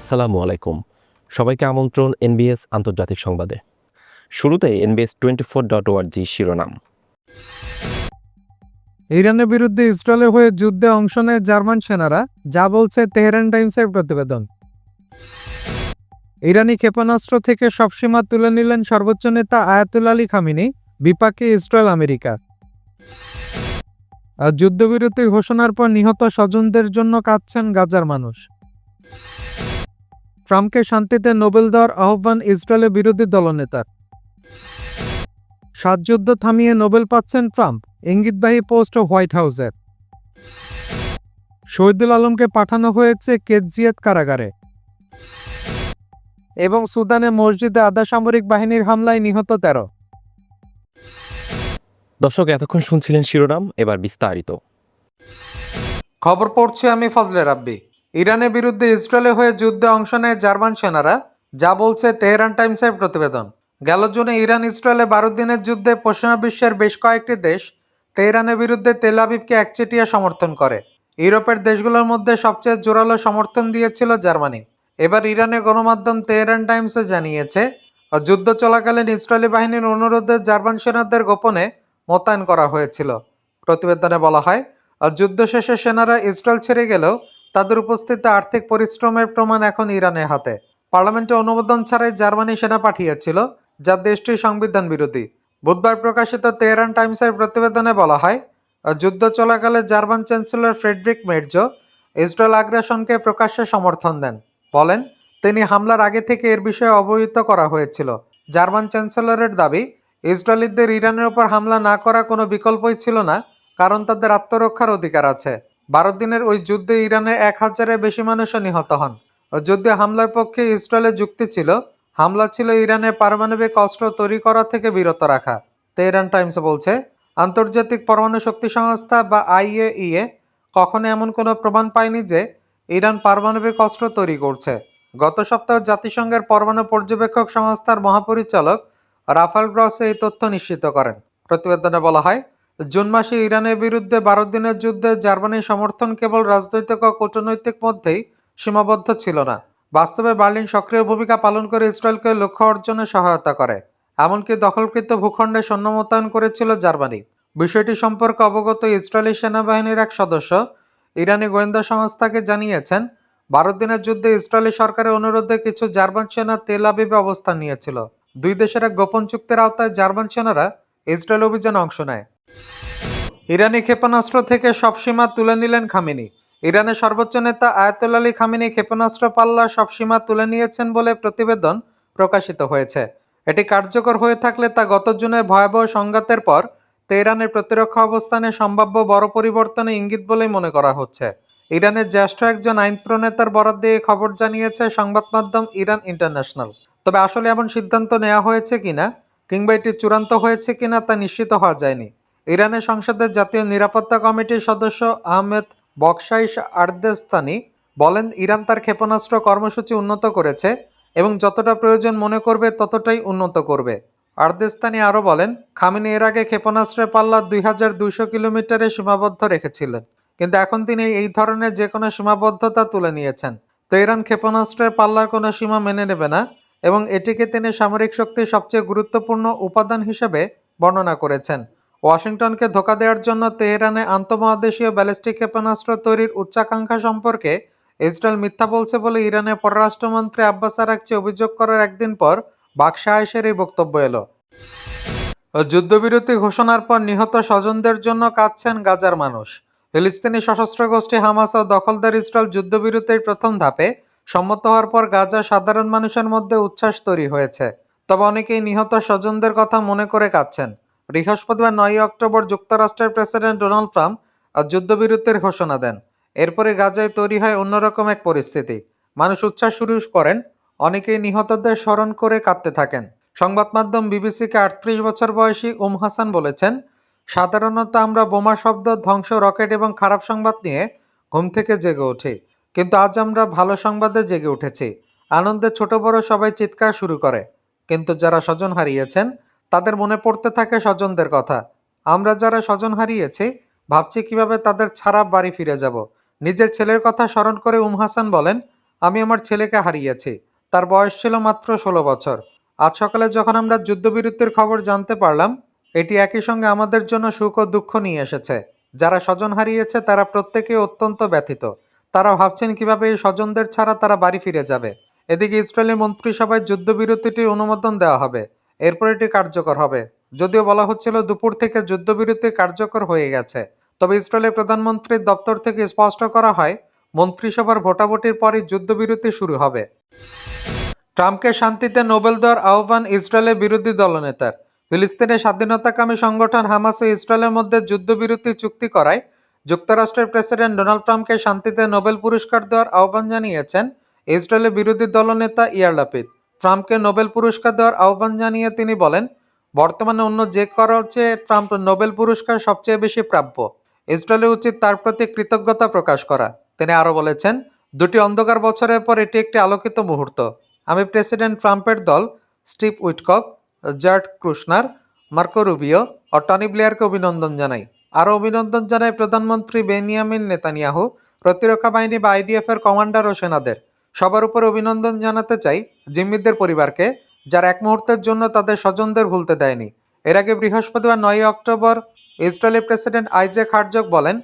আসসালামু আলাইকুম। সবাইকে আমন্ত্রণ এনবিএস আন্তর্জাতিক সংবাদে। শুরুতে এনবিএস টোয়েন্টি ফোর ডট ওয়ার্জি শিরোনাম। ইরানের বিরুদ্ধে ইসরায়েলের হয়ে যুদ্ধে অংশ নেয় জার্মান সেনারা, যা বলছে তেহরান টাইমসের প্রতিবেদন। ইরানি ক্ষেপণাস্ত্র থেকে সব সীমা তুলে নিলেন সর্বোচ্চ নেতা আয়াতুল আলী খামিনি, বিপাকে ইসরায়েল আমেরিকা। আর যুদ্ধবিরতি ঘোষণার পর নিহত স্বজনদের জন্য কাঁদছেন গাজার মানুষ। ট্রাম্পকে শান্তিতে নোবেল দেওয়ার আহ্বান ইসরায়েলের বিরোধী দলনেতার। সাতযুদ্ধ থামিয়ে নোবেল পাচ্ছেন ট্রাম্প ইঙ্গিতবাহী পোস্ট হোয়াইট হাউসের। শহীদুল আলমকে পাঠানো হয়েছে কেজিয়াত কারাগারে। এবং সুদানে মসজিদে আধা সামরিক বাহিনীর হামলায় নিহত তেরো। দর্শক এতক্ষণ শুনছিলেন শিরোনাম এবার বিস্তারিত। খবর পড়ছি আমি ফজলে রাব্বি। ইরানের বিরুদ্ধে ইসরায়েলের হয়ে যুদ্ধে অংশ নেয় জার্মান সেনারা, যা বলছে তেহরান টাইমসের প্রতিবেদন। গেল জুনে ইরান ইসরায়েলে বারো দিনের যুদ্ধে পশ্চিমা বিশ্বের বেশ কয়েকটি দেশ তেহরানের বিরুদ্ধে তেল আবিবকে একচেটিয়া সমর্থন করে। ইউরোপের দেশগুলোর মধ্যে সবচেয়ে জোরালো সমর্থন দিয়েছিল জার্মানি। এবার ইরানের গণমাধ্যম তেহরান টাইমসে জানিয়েছে, যুদ্ধ চলাকালীন ইসরায়েলি বাহিনীর অনুরোধে জার্মান সেনাদের গোপনে মোতায়েন করা হয়েছিল। প্রতিবেদনে বলা হয়, যুদ্ধ শেষে সেনারা ইসরায়েল ছেড়ে গেলেও তাদের উপস্থিতি আর্থিক পরিশ্রমের প্রমাণ এখন ইরানের হাতে। পার্লামেন্টে অনুমোদন ছাড়াই জার্মানি সেনা পাঠিয়েছিল, যা দেশটি সংবিধান বিরোধী। বুধবার প্রকাশিত তেহরান টাইমসের প্রতিবেদনে বলা হয়, যুদ্ধ চলাকালে German chancellor Friedrich Merz Israel আগ্রাসনকে প্রকাশ্যে সমর্থন দেন। বলেন, তিনি হামলার আগে থেকে এর বিষয়ে অবহিত করা হয়েছিল। জার্মান চ্যান্সেলরের দাবি, ইসরায়েলিদের ইরানের ওপর হামলা না করা কোনো বিকল্পই ছিল না, কারণ তাদের আত্মরক্ষার অধিকার আছে। বারো দিনের ওই যুদ্ধে ইরানের এক হাজারের বেশি মানুষও নিহত হন। যুদ্ধে হামলার পক্ষে ইসরায়েলের যুক্তি ছিল। হামলা ছিল ইরানের পারমাণবিক অস্ত্র তৈরি করা থেকে বিরত রাখা। তেহরান টাইমস বলছে, আন্তর্জাতিক পরমাণু শক্তি সংস্থা বা আইএইএ কখনো এমন কোনো প্রমাণ পায়নি যে ইরান পারমাণবিক অস্ত্র তৈরি করছে। গত সপ্তাহ জাতিসংঘের পরমাণু পর্যবেক্ষক সংস্থার মহাপরিচালক রাফাল গ্রস এই তথ্য নিশ্চিত করেন। প্রতিবেদনে বলা হয় জুন মাসে ইরানের বিরুদ্ধে বারো দিনের যুদ্ধে জার্মানির সমর্থন কেবল রাজনৈতিক ও কূটনৈতিক মধ্যেই সীমাবদ্ধ ছিল না। বাস্তবে বার্লিন সক্রিয় ভূমিকা পালন করে ইসরায়েলকে লক্ষ্য অর্জনে সহায়তা করে। এমনকি দখলকৃত ভূখণ্ডে সৈন্য মোতায়েন করেছিল জার্মানি। বিষয়টি সম্পর্কে অবগত ইসরায়েলি সেনাবাহিনীর এক সদস্য ইরানি গোয়েন্দা সংস্থাকে জানিয়েছেন, বারো দিনের যুদ্ধে ইসরায়েলি সরকারের অনুরোধে কিছু জার্মান সেনা তেল আবিবে অবস্থান নিয়েছিল। দুই দেশের এক গোপন চুক্তির আওতায় জার্মান সেনারা ইসরায়েল অভিযানে অংশ নেয়। ইরানি ক্ষেপণাস্ত্র থেকে সব সীমা তুলে নিলেন খামিনি। ইরানের সর্বোচ্চ নেতা আয়াতুল আলী খামিনি ক্ষেপণাস্ত্র পাল্লা সব সীমা তুলে নিয়েছেন বলে প্রতিবেদন প্রকাশিত হয়েছে। এটি কার্যকর হয়ে থাকলে তা গত জুনে ভয়াবহ সংঘাতের পর তেহরানের প্রতিরক্ষা অবস্থানে সম্ভাব্য বড় পরিবর্তনে ইঙ্গিত বলেই মনে করা হচ্ছে। ইরানের জ্যেষ্ঠ একজন আইন প্রণেতার বরাদ দিয়ে খবর জানিয়েছে সংবাদ মাধ্যম ইরান ইন্টারন্যাশনাল। তবে আসলে এমন সিদ্ধান্ত নেওয়া হয়েছে কিনা কিংবা এটি চূড়ান্ত হয়েছে কিনা তা নিশ্চিত হওয়া যায়নি। ইরানের সংসদের জাতীয় নিরাপত্তা কমিটির সদস্য আহমেদ বকশাইশ আর্দেস্তানি বলেন, ইরান তার ক্ষেপণাস্ত্র কর্মসূচি উন্নত করেছে এবং যতটা প্রয়োজন মনে করবে ততটাই উন্নত করবে। আর্দেস্তানি আরও বলেন, খামিনি এর আগে ক্ষেপণাস্ত্রের পাল্লা দুই হাজার দুইশো কিলোমিটারে সীমাবদ্ধ রেখেছিলেন, কিন্তু এখন তিনি এই ধরনের যে কোনো সীমাবদ্ধতা তুলে নিয়েছেন। তো ইরান ক্ষেপণাস্ত্রের পাল্লার কোনো সীমা মেনে নেবে না এবং এটিকে তিনি সামরিক শক্তির সবচেয়ে গুরুত্বপূর্ণ উপাদান হিসেবে বর্ণনা করেছেন। ওয়াশিংটনকে ধোকা দেওয়ার জন্য তেহরানে আন্তঃমহাদেশীয় ব্যালিস্টিক ক্ষেপণাস্ত্র তৈরির উচ্চাকাঙ্ক্ষা সম্পর্কে ইসরায়েল মিথ্যা বলছে বলে ইরানের পররাষ্ট্রমন্ত্রী আব্বাস আরাকচি অভিযোগ করার একদিন পর বাকশাহের এই বক্তব্য এলো। যুদ্ধবিরতি ঘোষণার পর নিহত স্বজনদের জন্য কাঁদছেন গাজার মানুষ। ফিলিস্তিনি সশস্ত্র গোষ্ঠী হামাস ও দখলদার ইসরায়েল যুদ্ধবিরতির প্রথম ধাপে সম্মত হওয়ার পর গাজা সাধারণ মানুষের মধ্যে উচ্ছ্বাস তৈরি হয়েছে। তবে অনেকেই নিহত স্বজনদের কথা মনে করে কাঁদছেন। বৃহস্পতিবার নয় অক্টোবর যুক্তরাষ্ট্রের প্রেসিডেন্ট ডোনাল্ড ট্রাম্প যুদ্ধবিরতির ঘোষণা দেন। এরপরে গাজায় তৈরি হয় অন্যরকম এক পরিস্থিতি। মানুষ উচ্ছ্বাস শুরু করেন, অনেকেই নিহতদের স্মরণ করে কাঁদতে থাকেন। সংবাদ মাধ্যম বিবিসিকে আটত্রিশ বছর বয়সী উম হাসান বলেছেন, সাধারণত আমরা বোমা শব্দ, ধ্বংস রকেট এবং খারাপ সংবাদ নিয়ে ঘুম থেকে জেগে উঠি। কিন্তু আজ আমরা ভালো সংবাদে জেগে উঠেছি। আনন্দে ছোট বড় সবাই চিৎকার শুরু করে। কিন্তু যারা স্বজন হারিয়েছেন তাদের মনে পড়তে থাকে স্বজনদের কথা। আমরা যারা স্বজন হারিয়েছি, ভাবছি কীভাবে তাদের ছাড়া বাড়ি ফিরে যাব। নিজের ছেলের কথা স্মরণ করে উম হাসান বলেন, আমি আমার ছেলেকে হারিয়েছি। তার বয়স ছিল মাত্র ষোলো বছর। আজ সকালে যখন আমরা যুদ্ধবিরতির খবর জানতে পারলাম, এটি একই সঙ্গে আমাদের জন্য সুখ ও দুঃখ নিয়ে এসেছে। যারা স্বজন হারিয়েছে, তারা প্রত্যেকে অত্যন্ত ব্যথিত। তারা ভাবছেন কীভাবে এই স্বজনদের ছাড়া তারা বাড়ি ফিরে যাবে। এদিকে ইসরায়েলি মন্ত্রিসভায় যুদ্ধবিরতিটি অনুমোদন দেওয়া হবে। এরপর এটি কার্যকর হবে। যদিও বলা হচ্ছিল দুপুর থেকে যুদ্ধবিরতি কার্যকর হয়ে গেছে। তবে ইসরায়েলের প্রধানমন্ত্রীর দপ্তর থেকে স্পষ্ট করা হয়, মন্ত্রিসভার ভোটাভুটির পরই যুদ্ধবিরতি শুরু হবে। ট্রাম্পকে শান্তিতে নোবেল দেওয়ার আহ্বান ইসরায়েলের বিরোধী দলনেতার। ফিলিস্তিনের স্বাধীনতাকামী সংগঠন হামাস ও ইসরায়েলের মধ্যে যুদ্ধবিরতি চুক্তি করায় যুক্তরাষ্ট্রের প্রেসিডেন্ট ডোনাল্ড ট্রাম্পকে শান্তিতে নোবেল পুরস্কার দেওয়ার আহ্বান জানিয়েছেন ইসরায়েলের বিরোধী দলনেতা ইয়ার লাপিদ। ট্রাম্পকে নোবেল পুরস্কার দেওয়ার আহ্বান জানিয়ে তিনি বলেন, বর্তমানে অন্য যে করার চেয়ে ট্রাম্প নোবেল পুরস্কার সবচেয়ে বেশি প্রাপ্য। ইসরায়েলের উচিত তার প্রতি কৃতজ্ঞতা প্রকাশ করা। তিনি আরও বলেছেন, দুটি অন্ধকার বছরের পর এটি একটি আলোকিত মুহূর্ত। আমি প্রেসিডেন্ট ট্রাম্পের দল, Steve Witkoff Jared Kushner, Marco Rubio ও টনি ব্লেয়ারকে অভিনন্দন জানাই। আরও অভিনন্দন জানাই প্রধানমন্ত্রী বেনিয়ামিন নেতানিয়াহু, প্রতিরক্ষা বাহিনী বা আইডিএফ এর কমান্ডার ও সেনাদের। সবার উপর অভিনন্দন জানাতে চাই জিম্মিদের পরিবারকে, যারা এক মুহূর্তের জন্য তাদের স্বজনদের ভুলতে দেয়নি। এর আগে বৃহস্পতিবার নয় October Israeli president Isaac Herzog বলেন,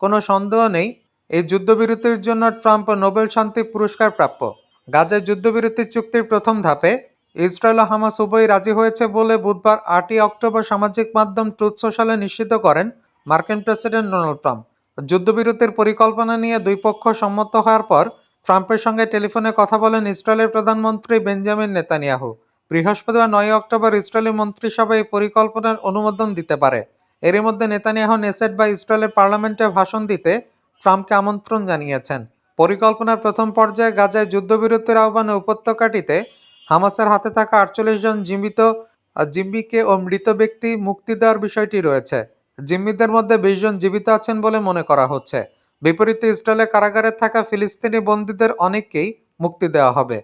কোনো সন্দেহ নেই, এই যুদ্ধবিরতির জন্য ট্রাম্প নোবেল শান্তি পুরস্কার প্রাপ্য। গাজায় যুদ্ধবিরতি চুক্তির প্রথম ধাপে ইসরায়েল ও হামাস উভয়ই রাজি হয়েছে বলে বুধবার আটই অক্টোবর সামাজিক মাধ্যম ট্রুথ সোশ্যালে নিশ্চিত করেন মার্কিন প্রেসিডেন্ট ডোনাল্ড ট্রাম্প। যুদ্ধবিরতির পরিকল্পনা নিয়ে দুই পক্ষ সম্মত হওয়ার পর ট্রাম্পের সঙ্গে টেলিফোনে কথা বলেন ইসরায়েলের প্রধানমন্ত্রী বেঞ্জামিন নেতানিয়াহু। বৃহস্পতিবার নয় অক্টোবর ইসরায়েলি মন্ত্রিসভা এই পরিকল্পনার অনুমোদন দিতে পারে। এরই মধ্যে নেতানিয়াহু নেসেট বা ইসরায়েলের পার্লামেন্টে ভাষণ দিতে ট্রাম্পকে আমন্ত্রণ জানিয়েছেন। পরিকল্পনার প্রথম পর্যায়ে গাজায় যুদ্ধবিরতির আহ্বানে উপত্যকাটিতে হামাসের হাতে থাকা আটচল্লিশ জন জীবিত আহ, জিম্মিকে ও মৃত ব্যক্তি মুক্তি দেওয়ার বিষয়টি রয়েছে। জিম্মিদের মধ্যে বিশ জন জীবিত আছেন বলে মনে করা হচ্ছে। বিপরীতে ইসরায়েলের কারাগারে থাকা ফিলিস্তিনি বন্দীদের অনেককেই মুক্তি দেওয়া হবে।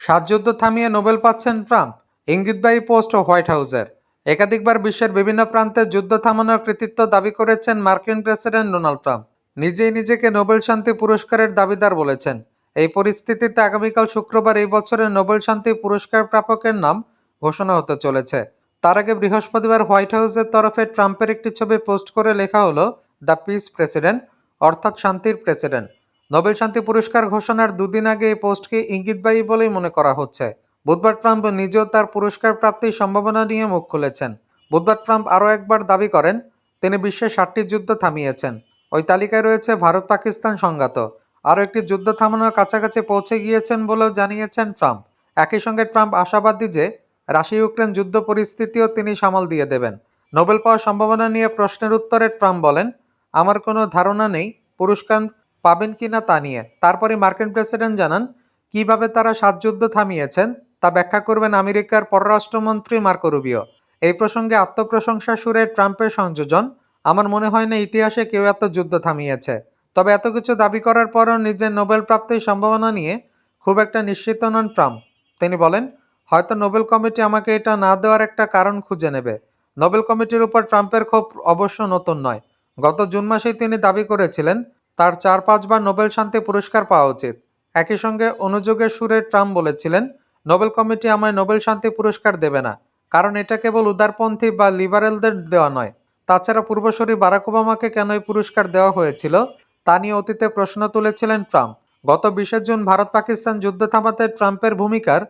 সাতযুদ্ধ থামিয়ে নোবেল পাচ্ছেন ট্রাম্প ইঙ্গিতবাহী পোস্ট ও হোয়াইট হাউসের। একাধিকবার বিশ্বের বিভিন্ন প্রান্তে যুদ্ধ থামানোর কৃতিত্ব দাবি করেছেন মার্কিন প্রেসিডেন্ট ডোনাল্ড ট্রাম্প। নিজেই নিজেকে নোবেল শান্তি পুরস্কারের দাবিদার বলেছেন। এই পরিস্থিতিতে আগামীকাল শুক্রবার এই বছরের নোবেল শান্তি পুরস্কার প্রাপকের নাম ঘোষণা হতে চলেছে। তার আগে বৃহস্পতিবার হোয়াইট হাউসের তরফে ট্রাম্পের একটি ছবি পোস্ট করে লেখা হলো দ্য পিস প্রেসিডেন্ট, অর্থাৎ শান্তির প্রেসিডেন্ট। নোবেল শান্তি পুরস্কার ঘোষণার দুদিন আগে এই পোস্টকে ইঙ্গিতবাহী বলেই মনে করা হচ্ছে। বুধবার ট্রাম্প নিজেও তার পুরস্কার প্রাপ্তির সম্ভাবনা নিয়ে মুখ খুলেছেন। বুধবার ট্রাম্প আরও একবার দাবি করেন, তিনি বিশ্বের ষাটটি যুদ্ধ থামিয়েছেন। ওই তালিকায় রয়েছে ভারত পাকিস্তান সংঘাত। আরও একটি যুদ্ধ থামানোর কাছাকাছি পৌঁছে গিয়েছেন বলেও জানিয়েছেন ট্রাম্প। একই সঙ্গে ট্রাম্প আশাবাদী যে রাশিয়া ইউক্রেন যুদ্ধ পরিস্থিতিও তিনি সামাল দিয়ে দেবেন। নোবেল পাওয়ার সম্ভাবনা নিয়ে প্রশ্নের উত্তরে ট্রাম্প বলেন আমার কোনো ধারণা নেই, পুরস্কার পাবেন কি না তা নিয়ে। তারপরে মার্কিন প্রেসিডেন্ট জানান, কীভাবে তারা সাত যুদ্ধ থামিয়েছেন তা ব্যাখ্যা করবেন আমেরিকার পররাষ্ট্রমন্ত্রী মার্কো রুবিও। এই প্রসঙ্গে আত্মপ্রশংসা সুরে ট্রাম্পের সংযোজন। আমার মনে হয় না ইতিহাসে কেউ এত যুদ্ধ থামিয়েছে। তবে এত কিছু দাবি করার পরও নিজের নোবেল প্রাপ্তির সম্ভাবনা নিয়ে খুব একটা নিশ্চিত নন ট্রাম্প। তিনি বলেন, হয়তো নোবেল কমিটি আমাকে এটা না দেওয়ার একটা কারণ খুঁজে নেবে। নোবেল কমিটির উপর ট্রাম্পের ক্ষোভ অবশ্য নতুন নয়। গত জুন মাসেই তিনি দাবি করেছিলেন, তার চার পাঁচবার নোবেল শান্তি পুরস্কার পাওয়া উচিত। একই সঙ্গে অনুযোগের সুরে ট্রাম্প বলেছিলেন, নোবেল কমিটি আমায় নোবেল শান্তি পুরস্কার দেবে না, কারণ এটা কেবল উদারপন্থী বা লিবারেলদের দেওয়া নয়। তাছাড়া পূর্বসূরি বারাক ওবামাকে কেন এই পুরস্কার দেওয়া হয়েছিল, তা নিয়ে অতীতে প্রশ্ন তুলেছিলেন ট্রাম্প। গত বিশে জুন ভারত পাকিস্তান যুদ্ধ থামাতে ট্রাম্পের ভূমিকার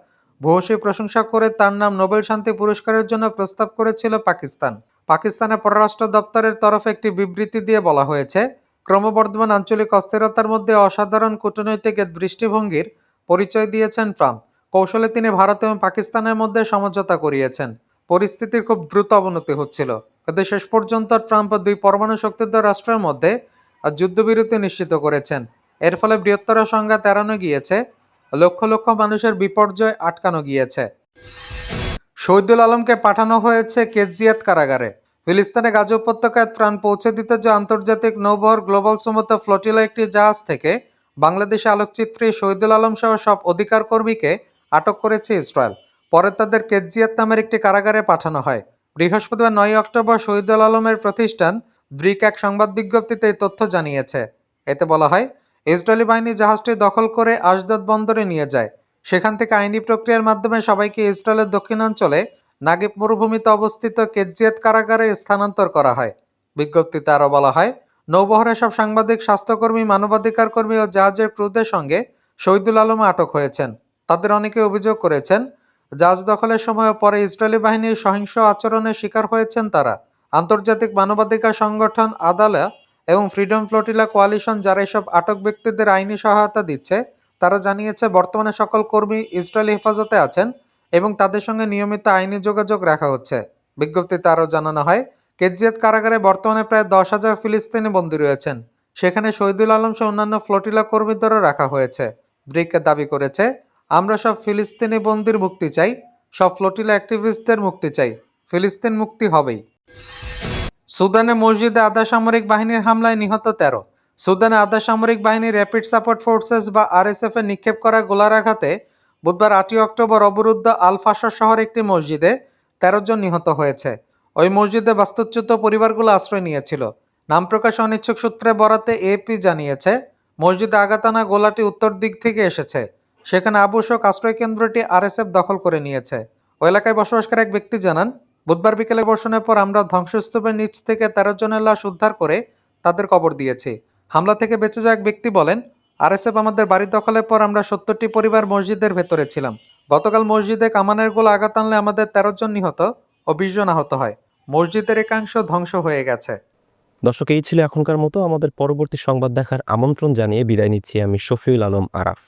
ভূয়সী প্রশংসা করে তার নাম নোবেল শান্তি পুরস্কারের জন্য প্রস্তাব করেছিল পাকিস্তান। পাকিস্তানের পররাষ্ট্র দপ্তরের তরফে একটি বিবৃতি দিয়ে বলা হয়েছে, ক্রমবর্ধমান আঞ্চলিক অস্থিরতার মধ্যে অসাধারণ কূটনৈতিক দৃষ্টিভঙ্গির পরিচয় দিয়েছেন ট্রাম্প। কৌশলে তিনি ভারত এবং পাকিস্তানের মধ্যে সমঝোতা করিয়েছেন। পরিস্থিতির খুব দ্রুত অবনতি হচ্ছিল। কিন্তু শেষ পর্যন্ত ট্রাম্প দুই পরমাণু শক্তিধর রাষ্ট্রের মধ্যে যুদ্ধবিরতি নিশ্চিত করেছেন। এর ফলে বৃহত্তর সংঘাত এড়ানো গিয়েছে, লক্ষ লক্ষ মানুষের বিপর্যয় আটকানো গিয়েছে। শহীদুল আলমকে পাঠানো হয়েছে কেজিয়াত কারাগারে। ফিলিস্তিনে গাজা উপত্যকায় ত্রাণ পৌঁছে দিতে যে আন্তর্জাতিক নৌবহর গ্লোবাল সমুদ্র ফ্লোটিলা একটি জাহাজ থেকে বাংলাদেশে আলোকচিত্রী শহীদুল আলম সহ সব অধিকার কর্মীকে আটক করেছে ইসরায়েল। পরে তাদের কেজিয়াত নামের একটি কারাগারে পাঠানো হয়। বৃহস্পতিবার নয় অক্টোবর শহীদুল আলমের প্রতিষ্ঠান ব্রিক এক সংবাদ বিজ্ঞপ্তিতে এই তথ্য জানিয়েছে। এতে বলা হয়, ইসরায়েলি বাহিনী জাহাজটি দখল করে আশদাদ বন্দরে নিয়ে যায়। সেখান থেকে আইনি প্রক্রিয়ার মাধ্যমে সবাইকে ইসরায়েলের দক্ষিণাঞ্চলে নাগিব মরুভূমিতে অবস্থিত কেজিয়াত কারাগারে স্থানান্তর করা হয়। বিজ্ঞপ্তিতে আরও বলা হয় নৌবহরের সব সাংবাদিক, স্বাস্থ্যকর্মী, মানবাধিকার কর্মী ও জাহাজের ক্রুদের সঙ্গে শহীদুল আলম আটক হয়েছেন। তাদের অনেকে অভিযোগ করেছেন, জাহাজ দখলের সময় পরে ইসরায়েলি বাহিনীর সহিংস আচরণের শিকার হয়েছেন তারা। আন্তর্জাতিক মানবাধিকার সংগঠন আদালা এবং ফ্রিডম ফ্লোটিলা কোয়ালিশন, যারা এসব আটক ব্যক্তিদের আইনি সহায়তা দিচ্ছে, তারা জানিয়েছে, বর্তমানে সকল কর্মী ইসরায়েলি হেফাজতে আছেন। এবং তাদের সঙ্গে নিয়মিত আইনি যোগাযোগ রাখা হচ্ছে। বিজ্ঞপ্তিতে আরও জানানো হয় কেজিয়াত কারাগারে বর্তমানে প্রায় দশ হাজার ফিলিস্তিনি বন্দী রয়েছেন। সেখানে শহীদুল আলম সহ অন্যান্য ফ্লোটিলা কর্মীদেরও রাখা হয়েছে। ব্রিকে দাবি করেছে, আমরা সব ফিলিস্তিনি বন্দির মুক্তি চাই, সব ফ্লোটিলা অ্যাক্টিভিস্টদের মুক্তি চাই, ফিলিস্তিন মুক্তি হবেই। সুদানে মসজিদে আধা সামরিক বাহিনীর হামলায় নিহত তেরো। সুদানে আধা সামরিক বাহিনী র্যাপিড সাপোর্ট ফোর্সেস বা আরএসএফ এ নিক্ষেপ করা গোলার আঘাতে বুধবার আটই অক্টোবর অবরুদ্ধ আল ফাশর শহর একটি মসজিদে তেরো জন নিহত হয়েছে। ওই মসজিদে বাস্তুচ্যুত পরিবারগুলো আশ্রয় নিয়েছিল। নাম প্রকাশ অনিচ্ছুক সূত্রে বরাতে এপি জানিয়েছে, মসজিদে আগাতানা গোলাটি উত্তর দিক থেকে এসেছে। সেখানে আবশ্যক আশ্রয় কেন্দ্রটি আরএসএফ দখল করে নিয়েছে। ওই এলাকায় বসবাসকারী এক ব্যক্তি জানান, বুধবার বিকেলে বর্ষণের পর আমরা ধ্বংসস্তূপের নিচ থেকে তেরো জনের লাশ উদ্ধার করে তাদের কবর দিয়েছি। হামলা থেকে বেঁচে যাওয়া এক ব্যক্তি বলেন আরএসএফ আমাদের বাড়ি দখলের পর আমরা সত্তরটি পরিবার মসজিদের ভেতরে ছিলাম। গতকাল মসজিদে কামানের গোলা আঘাত আনলে আমাদের তেরো জন নিহত ও বিশ জন আহত হয়। মসজিদের একাংশ ধ্বংস হয়ে গেছে। দর্শক, এই ছিল এখনকার মতো। আমাদের পরবর্তী সংবাদ দেখার আমন্ত্রণ জানিয়ে বিদায় নিচ্ছি আমি শফিউল আলম আরাফ।